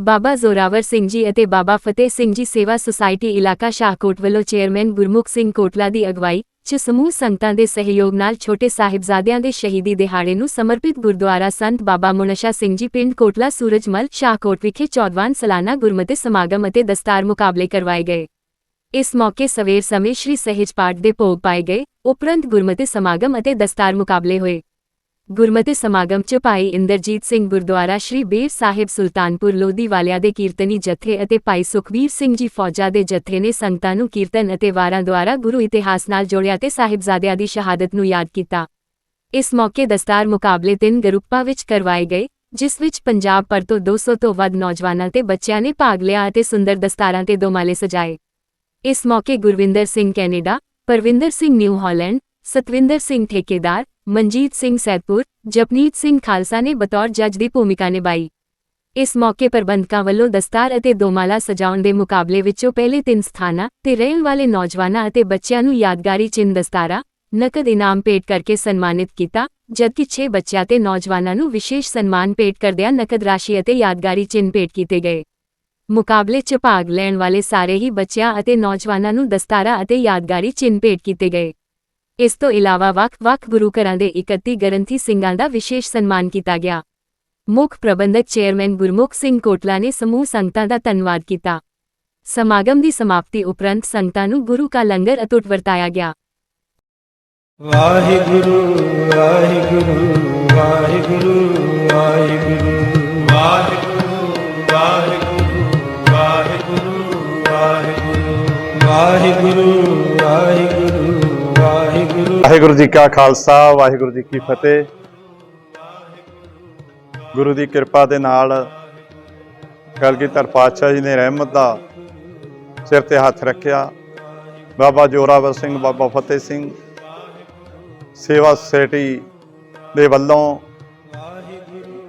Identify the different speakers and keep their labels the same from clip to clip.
Speaker 1: ਬਾਬਾ ਜ਼ੋਰਾਵਰ ਸਿੰਘ ਜੀ ਅਤੇ ਬਾਬਾ ਫਤਿਹ ਸਿੰਘ ਜੀ ਸੇਵਾ ਸੁਸਾਇਟੀ ਇਲਾਕਾ ਸ਼ਾਹਕੋਟ ਵੱਲੋਂ ਚੇਅਰਮੈਨ ਗੁਰਮੁਖ ਸਿੰਘ ਕੋਟਲਾ ਦੀ ਅਗਵਾਈ, 'ਚ ਸਮੂਹ ਸੰਗਤਾਂ ਦੇ ਸਹਿਯੋਗ ਨਾਲ ਛੋਟੇ ਸਾਹਿਬਜ਼ਾਦਿਆਂ ਦੇ ਸ਼ਹੀਦੀ ਦਿਹਾੜੇ ਨੂੰ ਸਮਰਪਿਤ ਗੁਰਦੁਆਰਾ ਸੰਤ ਬਾਬਾ ਮੁਨਸ਼ਾ ਸਿੰਘ ਜੀ ਪਿੰਡ ਕੋਟਲਾ ਸੂਰਜਮਲ ਸ਼ਾਹਕੋਟ ਵਿਖੇ 14ਵਾਂ ਸਾਲਾਨਾ ਗੁਰਮਤਿ ਸਮਾਗਮ ਅਤੇ ਦਸਤਾਰ ਮੁਕਾਬਲੇ ਕਰਵਾਏ ਗਏ। ਇਸ ਮੌਕੇ ਸਵੇਰ ਸਮੇਂ ਸ਼੍ਰੀ ਸਹਿਜ ਪਾਠ ਦੇ ਭੋਗ ਪਾਏ ਗਏ, ਉਪਰੰਤ ਗੁਰਮਤਿ ਸਮਾਗਮ ਅਤੇ ਦਸਤਾਰ ਮੁਕਾਬਲੇ ਹੋਏ। ਗੁਰਮਤਿ ਸਮਾਗਮ ਚ ਭਾਈ ਇੰਦਰਜੀਤ ਸਿੰਘ ਗੁਰਦੁਆਰਾ ਸ਼੍ਰੀ ਬੇਰ ਸਾਹਿਬ ਸੁਲਤਾਨਪੁਰ ਲੋਧੀ ਵਾਲਿਆਂ ਦੇ ਕੀਰਤਨੀ ਜਥੇ ਅਤੇ ਭਾਈ ਸੁਖਬੀਰ ਸਿੰਘ ਜੀ ਫੌਜਾ ਦੇ ਜਥੇ ਨੇ ਸੰਗਤਾਂ ਨੂੰ ਕੀਰਤਨ ਅਤੇ ਵਾਰਾਂ ਦੁਆਰਾ ਗੁਰੂ ਇਤਿਹਾਸ ਨਾਲ ਜੋੜਿਆ ਤੇ ਸਾਹਿਬਜ਼ਾਦਿਆਂ ਦੀ ਸ਼ਹਾਦਤ ਨੂੰ ਯਾਦ ਕੀਤਾ। ਇਸ ਮੌਕੇ ਦਸਤਾਰ ਮੁਕਾਬਲੇ ਤਿੰਨ ਗਰੁੱਪਾਂ ਵਿੱਚ ਕਰਵਾਏ ਗਏ, ਜਿਸ ਵਿੱਚ ਪੰਜਾਬ ਭਰ ਤੋਂ 200 ਤੋਂ ਵੱਧ ਨੌਜਵਾਨਾਂ ਤੇ ਬੱਚਿਆਂ ਨੇ ਭਾਗ ਲਿਆ ਅਤੇ ਸੁੰਦਰ ਦਸਤਾਰਾਂ ਤੇ ਦੋਮਾਲੇ ਸਜਾਏ। ਇਸ ਮੌਕੇ Gurvinder Singh Canada, Parvinder Singh New Holland, Satvinder Singh ਠੇਕੇਦਾਰ ਮਨਜੀਤ ਸਿੰਘ ਸੈਦਪੁਰ, ਜਪਨੀਤ ਸਿੰਘ ਖਾਲਸਾ ਨੇ ਬਤੌਰ ਜੱਜ ਦੀ ਭੂਮਿਕਾ ਨਿਭਾਈ। ਇਸ ਮੌਕੇ ਪ੍ਰਬੰਧਕਾਂ ਵੱਲੋਂ ਦਸਤਾਰ ਅਤੇ ਦੋਮਾਲਾ ਸਜਾਉਣ ਦੇ ਮੁਕਾਬਲੇ ਵਿੱਚੋਂ ਪਹਿਲੇ ਤਿੰਨ ਸਥਾਨਾਂ ਤੇ ਰਹਿਣ ਵਾਲੇ ਨੌਜਵਾਨਾਂ ਅਤੇ ਬੱਚਿਆਂ ਨੂੰ ਯਾਦਗਾਰੀ ਚਿੰਨ੍ਹ ਦਸਤਾਰਾ, ਨਕਦ ਇਨਾਮ ਭੇਟ ਕਰਕੇ ਸਨਮਾਨਿਤ ਕੀਤਾ, ਜਦਕਿ 6 ਬੱਚਿਆਂ ਤੇ ਨੌਜਵਾਨਾਂ ਨੂੰ ਵਿਸ਼ੇਸ਼ ਸਨਮਾਨ ਭੇਟ ਕਰਦਿਆਂ ਨਕਦ ਰਾਸ਼ੀ ਅਤੇ ਯਾਦਗਾਰੀ ਚਿੰਨ੍ਹ ਭੇਟ ਕੀਤੇ ਗਏ। ਮੁਕਾਬਲੇ 'ਚ ਭਾਗ ਲੈਣ ਵਾਲੇ ਸਾਰੇ ਹੀ ਬੱਚਿਆਂ ਅਤੇ ਨੌਜਵਾਨਾਂ ਨੂੰ ਦਸਤਾਰਾ ਅਤੇ ਯਾਦਗਾਰੀ ਚਿੰਨ੍ਹ ਭੇਟ ਕੀਤੇ ਗਏ। ਇਸ ਤੋਂ ਇਲਾਵਾ ਵੱਖ-ਵੱਖ ਗੁਰੂ ਘਰਾਂ ਦੇ 31 ਗ੍ਰੰਥੀ ਸਿੰਘਾਂ ਦਾ ਵਿਸ਼ੇਸ਼ ਸਨਮਾਨ ਕੀਤਾ ਗਿਆ। ਮੁੱਖ ਪ੍ਰਬੰਧਕ ਚੇਅਰਮੈਨ ਗੁਰਮੁਖ ਸਿੰਘ ਕੋਟਲਾ ਨੇ ਸਮੂਹ ਸੰਗਤਾਂ ਦਾ ਧੰਨਵਾਦ ਕੀਤਾ। ਸਮਾਗਮ ਦੀ ਸਮਾਪਤੀ ਉਪਰੰਤ ਸੰਗਤਾਂ ਨੂੰ ਗੁਰੂ ਕਾ ਲੰਗਰ ਅਟੁੱਟ ਵਰਤਾਇਆ ਗਿਆ।
Speaker 2: ਵਾਹਿਗੁਰੂ ਵਾਹਿਗੁਰੂ ਵਾਹਿਗੁਰੂ ਵਾਹਿਗੁਰੂ। ਵਾਹਿਗੁਰੂ ਵਾਹਿਗੁਰੂ ਵਾਹਿਗੁਰੂ। ਵਾਹਿਗੁਰੂ ਵਾਹਿਗੁਰੂ। ਵਾਹਿਗੁਰੂ ਵਾਹਿਗੁਰੂ
Speaker 3: ਜੀ ਕਾ ਖਾਲਸਾ, ਵਾਹਿਗੁਰੂ ਜੀ ਕੀ ਫਤਿਹ। ਗੁਰੂ ਦੀ ਕਿਰਪਾ ਦੇ ਨਾਲ ਕਲਗੀਧਰ ਪਾਤਸ਼ਾਹ ਜੀ ਨੇ ਰਹਿਮਤ ਦਾ ਸਿਰ ਤੇ ਹੱਥ ਰੱਖਿਆ। ਬਾਬਾ ਜੋਰਾਵਰ ਸਿੰਘ, ਬਾਬਾ ਫਤਿਹ ਸਿੰਘ, ਸੇਵਾ ਸੁਸਾਇਟੀ ਦੇ ਵੱਲੋਂ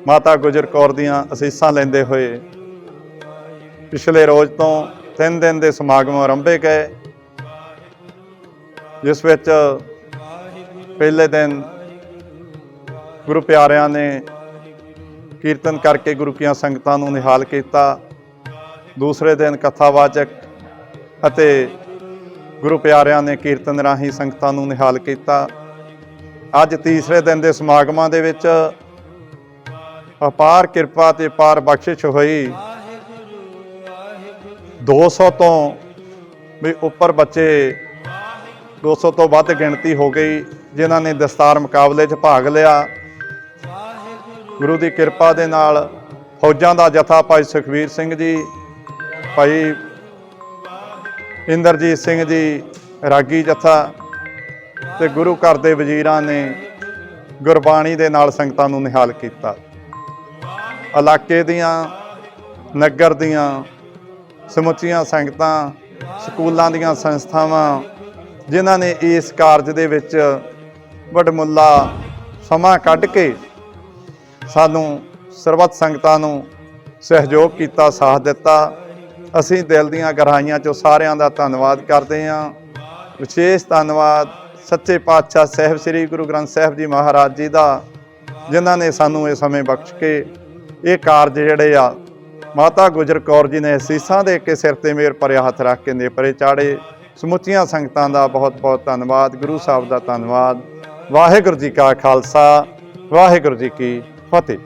Speaker 3: ਮਾਤਾ ਗੁਜਰ ਕੌਰ ਦੀਆਂ ਅਸੀਸਾਂ ਲੈਂਦੇ ਹੋਏ ਪਿਛਲੇ ਰੋਜ਼ ਤੋਂ 3 ਦਿਨ ਦੇ ਸਮਾਗਮ ਆਰੰਭੇ ਗਏ। ਜਿਸ ਵਿੱਚ ਪਹਿਲੇ ਦਿਨ ਗੁਰੂ ਪਿਆਰਿਆਂ ਨੇ ਕੀਰਤਨ ਕਰਕੇ ਗੁਰੂ ਕੀਆਂ ਸੰਗਤਾਂ ਨੂੰ ਨਿਹਾਲ ਕੀਤਾ। ਦੂਸਰੇ ਦਿਨ ਕਥਾਵਾਚਕ ਅਤੇ ਗੁਰੂ ਪਿਆਰਿਆਂ ਨੇ ਕੀਰਤਨ ਰਾਹੀਂ ਸੰਗਤਾਂ ਨੂੰ ਨਿਹਾਲ ਕੀਤਾ। ਅੱਜ ਤੀਸਰੇ ਦਿਨ ਦੇ ਸਮਾਗਮਾਂ ਦੇ ਵਿੱਚ ਅਪਾਰ ਕਿਰਪਾ ਤੇ ਪਾਰ ਬਖਸ਼ਿਸ਼ ਹੋਈ। 200 ਤੋਂ ਵੀ ਉੱਪਰ ਬੱਚੇ 200 ਤੋਂ ਵੱਧ ਗਿਣਤੀ ਹੋ ਗਈ, ਜਿਨ੍ਹਾਂ ਨੇ ਦਸਤਾਰ ਮੁਕਾਬਲੇ 'ਚ ਭਾਗ ਲਿਆ। ਗੁਰੂ ਦੀ ਕਿਰਪਾ ਦੇ ਨਾਲ ਫੌਜਾਂ ਦਾ ਜਥਾ ਭਾਈ ਸੁਖਵੀਰ ਸਿੰਘ ਜੀ, ਭਾਈ ਇੰਦਰਜੀਤ ਸਿੰਘ ਜੀ, ਰਾਗੀ ਜਥਾ ਤੇ ਗੁਰੂ ਘਰ ਦੇ ਵਜ਼ੀਰਾਂ ਨੇ ਗੁਰਬਾਣੀ ਦੇ ਨਾਲ ਸੰਗਤਾਂ ਨੂੰ ਨਿਹਾਲ ਕੀਤਾ। ਇਲਾਕੇ ਦੀਆਂ, ਨਗਰ ਦੀਆਂ ਸਮੁੱਚੀਆਂ ਸੰਗਤਾਂ, ਸਕੂਲਾਂ ਦੀਆਂ ਸੰਸਥਾਵਾਂ ਜਿਨ੍ਹਾਂ ਨੇ ਇਸ ਕਾਰਜ ਦੇ ਵਿੱਚ ਵਡਮੁੱਲਾ ਸਮਾਂ ਕੱਢ ਕੇ ਸਾਨੂੰ ਸਰਬੱਤ ਸੰਗਤਾਂ ਨੂੰ ਸਹਿਯੋਗ ਕੀਤਾ, ਸਾਥ ਦਿੱਤਾ। ਅਸੀਂ ਦਿਲ ਦੀਆਂ ਗਹਿਰਾਈਆਂ ਚੋਂ ਸਾਰਿਆਂ ਦਾ ਧੰਨਵਾਦ ਕਰਦੇ ਹਾਂ। ਵਿਸ਼ੇਸ਼ ਧੰਨਵਾਦ ਸੱਚੇ ਪਾਤਸ਼ਾਹ ਸਾਹਿਬ, ਸ੍ਰੀ ਗੁਰੂ ਗ੍ਰੰਥ ਸਾਹਿਬ ਜੀ ਮਹਾਰਾਜ ਜੀ ਦਾ, ਜਿਨ੍ਹਾਂ ਨੇ ਸਾਨੂੰ ਇਹ ਸਮੇਂ ਬਖਸ਼ ਕੇ ਇਹ ਕਾਰਜ ਜਿਹੜੇ ਆ, ਮਾਤਾ ਗੁਜਰ ਕੌਰ ਜੀ ਨੇ ਅਸੀਸਾਂ ਦੇ ਕੇ ਸਿਰ ਤੇ ਮੇਰ ਭਰਿਆ ਹੱਥ ਰੱਖ ਕੇ ਨੇਪਰੇ ਚਾੜੇ। ਸਮੁੱਚੀਆਂ ਸੰਗਤਾਂ ਦਾ ਬਹੁਤ ਬਹੁਤ ਧੰਨਵਾਦ, ਗੁਰੂ ਸਾਹਿਬ ਦਾ ਧੰਨਵਾਦ, ਵਾਹਿਗੁਰੂ ਜੀ ਕਾ ਖਾਲਸਾ, ਵਾਹਿਗੁਰੂ ਜੀ ਕੀ ਫਤਿਹ।